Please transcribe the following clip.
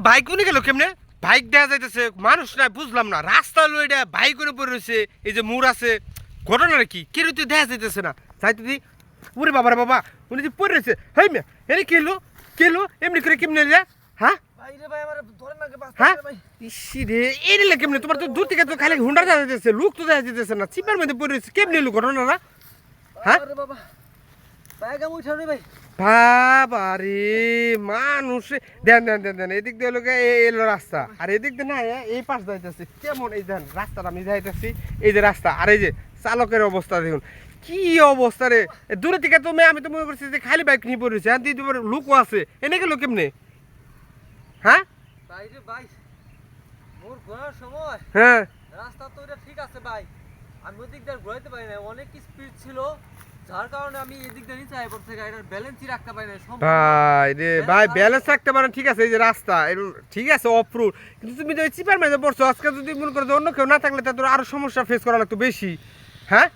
Bike উনি গেল কেমনে? বাইক দেখা যাইতেছে মানুষ নাই বুঝলাম না। রাস্তা হলো এটা বাইক করে পড়ে রয়েছে এই যে মোড় আছে। ঘটনাটা কি কেউ তো দেখা যাইতেছে না। যাইতে দি ওরে বাবার বাবা উনি যে পড়ে রয়েছে হেই মেয়ে এনে কেলো কেলো এমনি করে কেমনে হ্যাঁ? হ্যাঁ? কেমনে? তোমার তো দূর থেকে তো খালি হুন্ডা দেখা যাইতেছে লোক তো দেখা যাইতেছে না। চিপার মধ্যে পড়ে রয়েছে কেমনে এলো ঘটনাটা? হ্যাঁ? বাবা। ভাই গাম উঠাও রে ভাই। বাবা রে মানুষ। দেন দেন দেন দেন এদিক দিয়ে লোকে এলো রাস্তা। আর এদিক দিয়ে না এই পাশ যাইতেছে। কেমন এই দেন রাস্তাটা আমি যাইতেছি এই যে রাস্তা। আর এই যে চালকের অবস্থা দেখুন। কি অবস্থা রে? দূরে থেকে তো মে- আমি তো মনে করছি যে খালি বাইক নিয়ে পড়েছে আর দিদি লোকও আছে। এনে গেল কেমনে? হ্যাঁ? ভাই রে ভাই মোর ঘোরার সময় হ্যাঁ। রাস্তা তো ঠিক আছে ভাই। আমি ওদিক দিয়ে ঘুরাইতে পারি না অনেক স্পিড ছিল। যার কারণে আমি এদিক দিয়ে নিচে ব্যালেন্সই রাখতে পারি না ভাই রে ভাই ব্যালেন্স রাখতে পারেন ঠিক আছে এই যে রাস্তা ঠিক আছে কিন্তু তুমি তো চিপার মেঝে পড়ছো আজকে যদি মনে করো যে অন্য কেউ না থাকলে তাদের আরও সমস্যা ফেস করা লাগতো বেশি হ্যাঁ?